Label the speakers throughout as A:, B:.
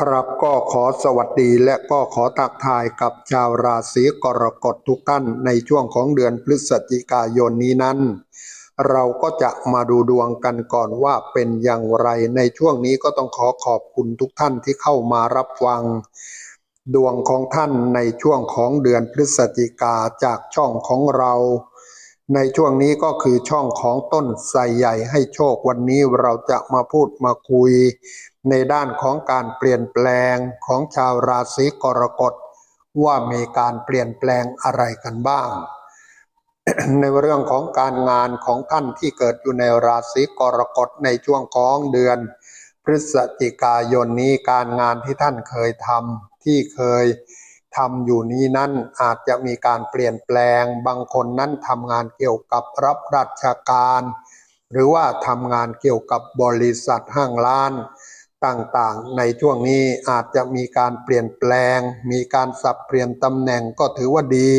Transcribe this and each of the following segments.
A: ครับก็ขอสวัสดีและก็ขอทักทายกับชาวราศีกรกฎทุกท่านในช่วงของเดือนพฤศจิกายนนี้นั้น เราก็จะมาดูดวงกันก่อนว่าเป็นอย่างไรในช่วงนี้ก็ต้องขอขอบคุณทุกท่านที่เข้ามารับฟัง ดวงของท่านในช่วงของเดือนพฤศจิกาจากช่องของเรา ในช่วงนี้ก็คือช่องของต้นไทรใหญ่ให้โชควันนี้เราจะมาพูดมาคุย ในด้านของการเปลี่ยนแปลงของชาวราศีกรกฎว่ามีการเปลี่ยนแปลงอะไรกันบ้าง ในเรื่องของการงานของท่านที่เกิดอยู่ในราศีกรกฎในช่วงของเดือน พฤศจิกายนนี้การงานที่ท่านเคยทำที่เคยทำอยู่นี้นั้นอาจจะมีการเปลี่ยนแปลง บางคนนั้นทำงานเกี่ยวกับรับราชการ หรือว่าทำงานเกี่ยวกับบริษัทห้างร้าน ต่างๆ ในช่วงนี้อาจจะมีการเปลี่ยนแปลง มีการสับเปลี่ยนตำแหน่งก็ถือว่าดี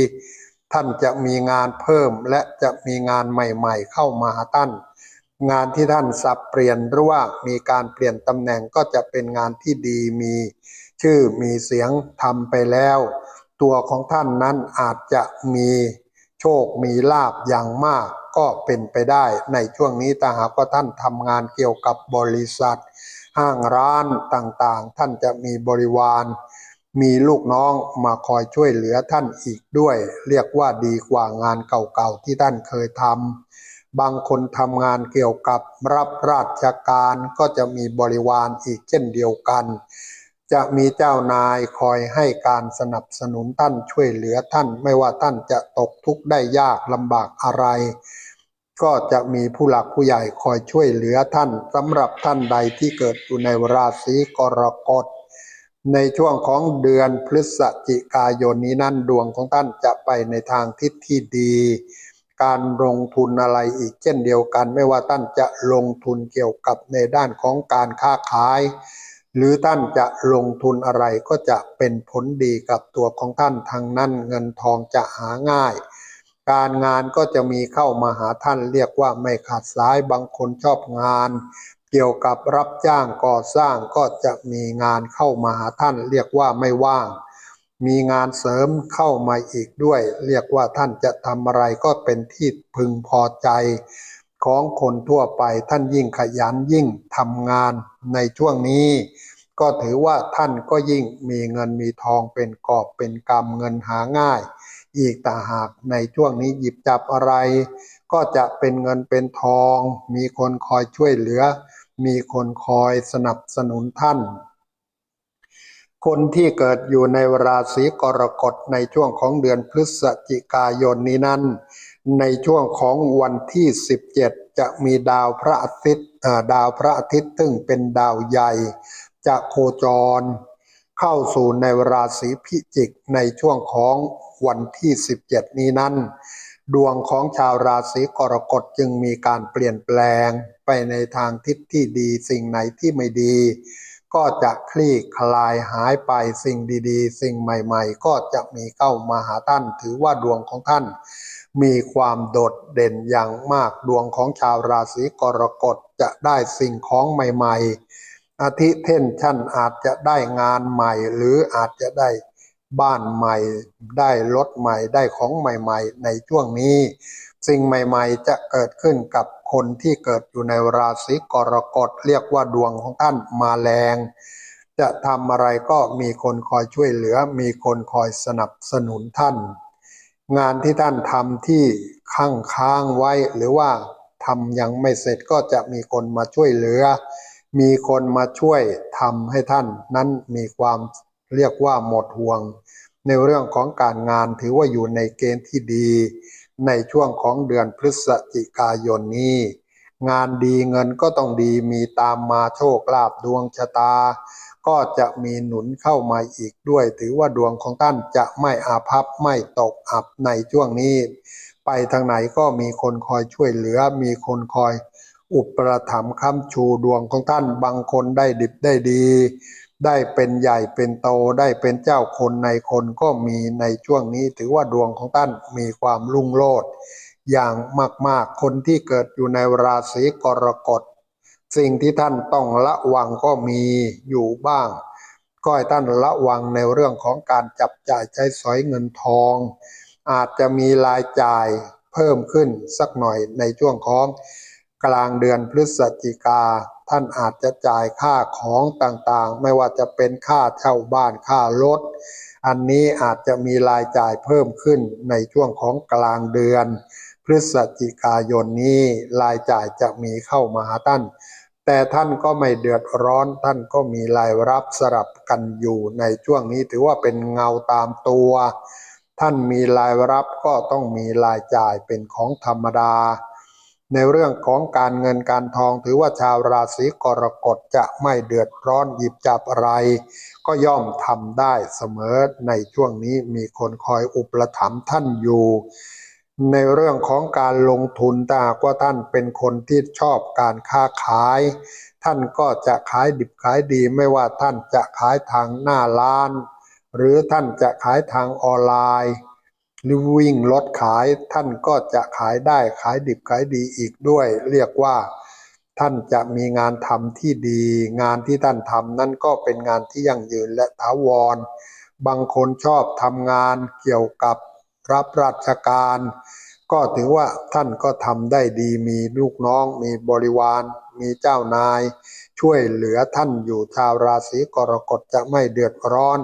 A: ท่านจะมีงานเพิ่มและจะมีงานใหม่ๆ เข้ามาท่าน งานที่ท่านสับเปลี่ยนหรือว่ามีการเปลี่ยนตำแหน่งก็จะเป็นงานที่ดีมี ชื่อมีเสียงทำไปแล้ว ตัวของท่านนั้นอาจจะมีโชคมีลาบอย่างมากก็เป็นไปได้ในช่วงนี้ถ้าหากว่าท่านทำงานเกี่ยวกับบริษัท ห้างร้านต่างๆ ท่านจะมีบริวาร มีลูกน้องมาคอยช่วยเหลือท่านอีกด้วย เรียกว่าดีกว่างานเก่าๆที่ท่านเคยทำบางคนทำงานเกี่ยวกับรับราชการก็จะมีบริวารอีกเช่นเดียวกัน จะมีเจ้านายคอยให้การสนับสนุนท่านช่วยเหลือท่าน ไม่ว่าท่านจะตกทุกข์ได้ยากลำบากอะไร ก็จะมีผู้หลักผู้ใหญ่คอยช่วยเหลือท่านสำหรับท่านใดที่เกิดอยู่ในราศีกรกฎในช่วงของเดือนพฤศจิกายนนี้นั่นดวงของท่านจะไปในทางทิศที่ดี การลงทุนอะไรอีกเช่นเดียวกัน ไม่ว่าท่านจะลงทุนเกี่ยวกับในด้านของการค้าขาย หรือท่านจะลงทุนอะไรก็จะเป็นผลดีกับตัวของท่านทางนั้นเงินทองจะหาง่าย การงานก็จะมีเข้ามาหาท่านเรียกว่าไม่ขาดสายบางคนชอบงาน เกี่ยวกับรับจ้างก่อสร้างก็จะมีงานเข้ามาหาท่านเรียกว่าไม่ว่าง มีงานเสริมเข้ามาอีกด้วย เรียกว่าท่านจะทำอะไรก็เป็นที่พึงพอใจ ของคนทั่วไปท่านยิ่งขยันยิ่งทำงานในช่วงนี้ ก็ถือว่าท่านก็ยิ่งมีเงินมีทองเป็นกอบเป็นกำเงินหาง่าย อีกต่างหากในช่วงนี้หยิบจับอะไร ก็จะเป็นเงินเป็นทอง มีคนคอยช่วยเหลือ มีคนคอยสนับสนุนท่าน คนที่เกิดอยู่ในราศีกรกฎในช่วงของเดือนพฤศจิกายนนี้นั้น ในช่วงของวันที่ 17 จะมีดาวพระอาทิตย์ดาวพระอาทิตย์ซึ่งเป็นดาวใหญ่ จะโคจร เข้าสู่ในราศีพิจิกในช่วงของวันที่ 17 นี้นั้น ดวงของชาวราศีกรกฎจึงมีการเปลี่ยนแปลงไปในทางทิศที่ดีสิ่งไหนที่ไม่ดี ก็จะคลี่คลายหายไปสิ่งดีๆ สิ่งใหม่ๆ ก็จะมีเข้ามาหาท่าน ถือว่าดวงของท่าน มีความโดดเด่นอย่างมากดวงของชาวราศีกรกฎจะได้สิ่งของใหม่ ๆ อาทิเท่นท่านอาจจะได้งานใหม่ หรืออาจจะได้บ้านใหม่ ได้รถใหม่ได้ของใหม่ ๆ ในช่วงนี้ สิ่งใหม่ ๆ จะเกิดขึ้นกับคนที่เกิดอยู่ในราศีกรกฎเรียกว่าดวงของท่านมาแรง จะทำอะไรก็มีคนคอยช่วยเหลือ มีคนคอยสนับสนุนท่าน งานที่ท่านทำที่ค้างค้างไว้หรือว่าทำยังไม่เสร็จก็จะมีคนมาช่วยเหลือ มีคนมาช่วยทำให้ท่านนั้นมีความเรียกว่าหมดห่วง ในเรื่องของการงานถือว่าอยู่ในเกณฑ์ที่ดี ในช่วงของเดือนพฤศจิกายนนี้ งานดีเงินก็ต้องดีมีตามมาโชคลาภดวงชะตา ก็จะมีหนุนเข้ามาอีกด้วย ถือว่าดวงของท่านจะไม่อาภัพไม่ตกอับในช่วงนี้ ไปทางไหนก็มีคนคอยช่วยเหลือมีคนคอย อุปถัมภ์ค้ำชูดวงของท่านบางคนได้ดิบได้ดี ได้เป็นใหญ่เป็นโตได้เป็นเจ้าคนในคนก็มีในช่วงนี้ถือว่าดวงของท่านมีความรุ่งโรจน์อย่างมากๆคนที่เกิดอยู่ในราศีกรกฎสิ่งที่ท่านต้องระวังก็มีอยู่บ้าง ก็ให้ท่านระวังในเรื่องของการจับจ่ายใช้สอยเงินทอง อาจจะมีรายจ่ายเพิ่มขึ้นสักหน่อยในช่วงของ กลางเดือนพฤศจิกา ท่านอาจจะจ่ายค่าของต่างๆ ไม่ว่าจะเป็นค่าเช่าบ้านค่ารถ อันนี้อาจจะมีรายจ่ายเพิ่มขึ้นในช่วงของกลางเดือน พฤศจิกายนนี้รายจ่ายจะมีเข้ามาหาท่าน แต่ท่านก็ไม่เดือดร้อนท่านก็มีรายรับสลับกันอยู่ในช่วงนี้ถือว่าเป็นเงาตามตัวท่านมีรายรับก็ต้องมีรายจ่ายเป็นของธรรมดา ในเรื่องของการเงินการทองถือว่าชาวราศีกรกฎจะไม่เดือดร้อนหยิบจับอะไร ก็ย่อมทำได้เสมอในช่วงนี้มีคนคอยอุปถัมภ์ท่านอยู่ ในเรื่องของการลงทุนถ้าหากว่าท่านเป็นคนที่ชอบการค้าขาย ท่านก็จะขายดิบขายดีไม่ว่าท่านจะขายทางหน้าร้าน หรือท่านจะขายทางออนไลน์ หรือวิ่งรถขายท่านก็จะขายได้ขายดิบขายดีอีกด้วย เรียกว่าท่านจะมีงานทำที่ดี งานที่ท่านทำนั่นก็เป็นงานที่ยั่งยืนและถาวร บางคนชอบทำงานเกี่ยวกับรับราชการ ก็ถือว่าท่านก็ทำได้ดีมีลูกน้อง มีบริวาร มีเจ้านาย ช่วยเหลือท่านอยู่ชาวราศีกรกฎจะไม่เดือดร้อน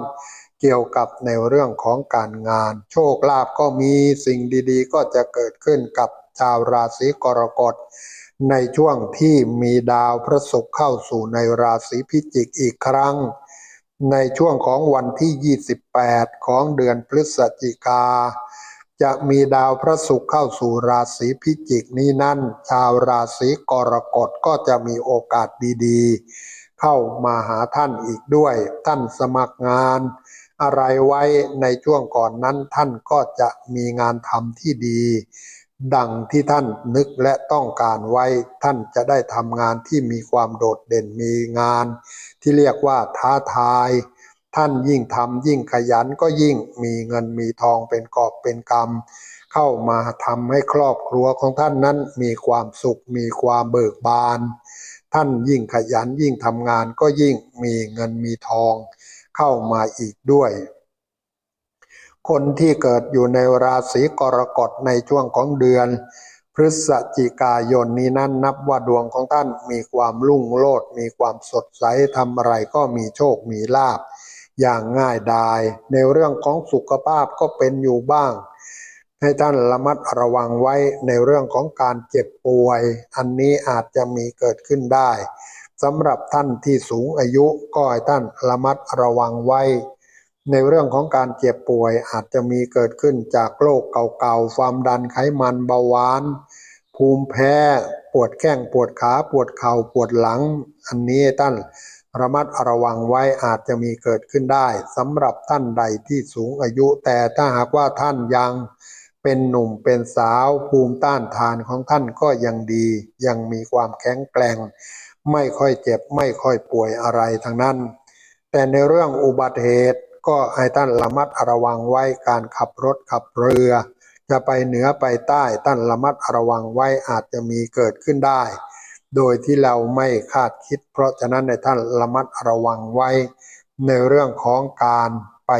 A: เกี่ยวกับในเรื่องของการงาน โชคลาภก็มีสิ่งดีๆ ก็จะเกิดขึ้นกับชาวราศีกรกฎในช่วงที่มีดาวพระศุกร์เข้าสู่ในราศีพิจิกอีกครั้ง ในช่วงของวันที่ 28 ของเดือนพฤศจิกา จะมีดาวพระศุกร์เข้าสู่ราศีพิจิกนี้นั่น ชาวราศีกรกฎก็จะมีโอกาสดีๆ เข้ามาหาท่านอีกด้วย ท่านสมัครงานอะไรไว้ในช่วงก่อนนั้นท่านก็จะมีงานทำที่ดี ดังที่ท่านนึกและต้องการไว้ ท่านจะได้ทำงานที่มีความโดดเด่นมีงาน ที่เรียกว่าท้าทาย ท่านยิ่งทำยิ่งขยันก็ยิ่งมีเงินมีทองเป็นกอบเป็นกำเข้ามาทำให้ครอบครัวของท่านนั้นมีความสุขมีความเบิกบาน ท่านยิ่งขยันยิ่งทำงานก็ยิ่งมีเงินมีทองเข้ามาอีกด้วย คนที่เกิดอยู่ในราศีกรกฎในช่วงของเดือน พฤศจิกายนนี้นั้นนับว่าดวงของท่านมีความรุ่งโรจน์มีความสดใสทำอะไรก็มีโชคมีลาภอย่างง่ายดาย ในเรื่องของสุขภาพก็เป็นอยู่บ้าง ให้ท่านระมัดระวังไว้ในเรื่องของการเจ็บป่วย อันนี้อาจจะมีเกิดขึ้นได้สำหรับท่านที่สูงอายุก็ให้ท่านระมัดระวังไว้ ในเรื่องของการเจ็บป่วยอาจจะมีเกิดขึ้นจากโรคเก่าๆ ความดันไขมันเบาหวาน ภูมิแพ้ ปวดแข้งปวดขาปวดเข่าปวดหลัง อันนี้ท่านระมัดระวังไว้อาจจะมีเกิดขึ้นได้สำหรับท่านใดที่สูงอายุแต่ถ้าหากว่าท่านยัง เป็นหนุ่มเป็นสาวภูมิต้านทานของท่านก็ยังดี ยังมีความแข็งแกร่ง ไม่ค่อยเจ็บไม่ค่อยป่วยอะไรทั้งนั้น แต่ในเรื่องอุบัติเหตุก็ให้ท่านระมัดระวังไว้การขับรถขับเรือ จะไปเหนือไปใต้ท่านระมัดระวังไว้อาจจะมีเกิดขึ้นได้ โดยที่เราไม่คาดคิด เพราะฉะนั้นในท่านระมัดระวังไว้ ในเรื่องของการ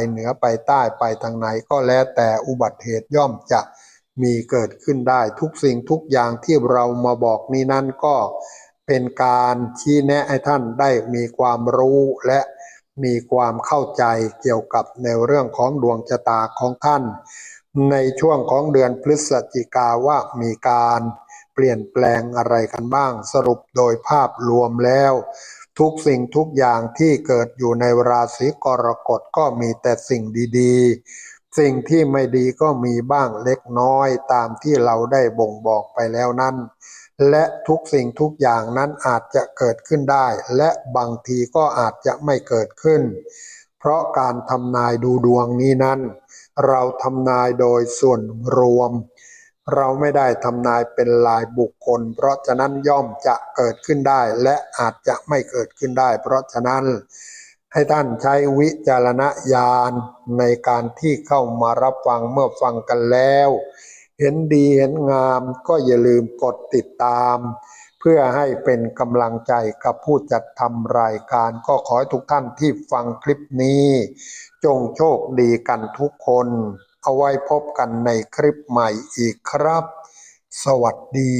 A: เหนือไปใต้ไปทางไหนก็แล้วแต่อุบัติเหตุย่อมจะมีเกิดขึ้นได้ทุกสิ่งทุกอย่างที่เรามาบอกนี้นั้นก็เป็นการชี้แนะให้ท่านได้มีความรู้และมีความเข้าใจเกี่ยวกับในเรื่องของดวงชะตาของท่าน ในช่วงของเดือนพฤศจิกาว่ามีการเปลี่ยนแปลงอะไรกันบ้างสรุปโดยภาพรวมแล้ว ทุกสิ่งทุกอย่างที่เกิดอยู่ในราศีกรกฎก็มีแต่สิ่งดีๆ สิ่งที่ไม่ดีก็มีบ้างเล็กน้อยตามที่เราได้บ่งบอกไปแล้วนั้น และทุกสิ่งทุกอย่างนั้นอาจจะเกิดขึ้นได้ และบางทีก็อาจจะไม่เกิดขึ้น เพราะการทำนายดูดวงนี้นั้น เราทำนายโดยส่วนรวม เราไม่ได้ทำนายเป็นลายบุคคล เพราะฉะนั้นย่อมจะเกิดขึ้นได้ และอาจจะไม่เกิดขึ้นได้ เพราะฉะนั้นให้ท่านใช้วิจารณญาณในการที่เข้ามารับฟังเมื่อฟังกันแล้ว เห็นดีเห็นงามก็อย่าลืมกดติดตาม เพื่อให้เป็นกำลังใจกับผู้จัดทำรายการ ก็ขอให้ทุกท่านที่ฟังคลิปนี้ จงโชคดีกันทุกคน เอาไว้พบกันในคลิปใหม่อีกครับ สวัสดี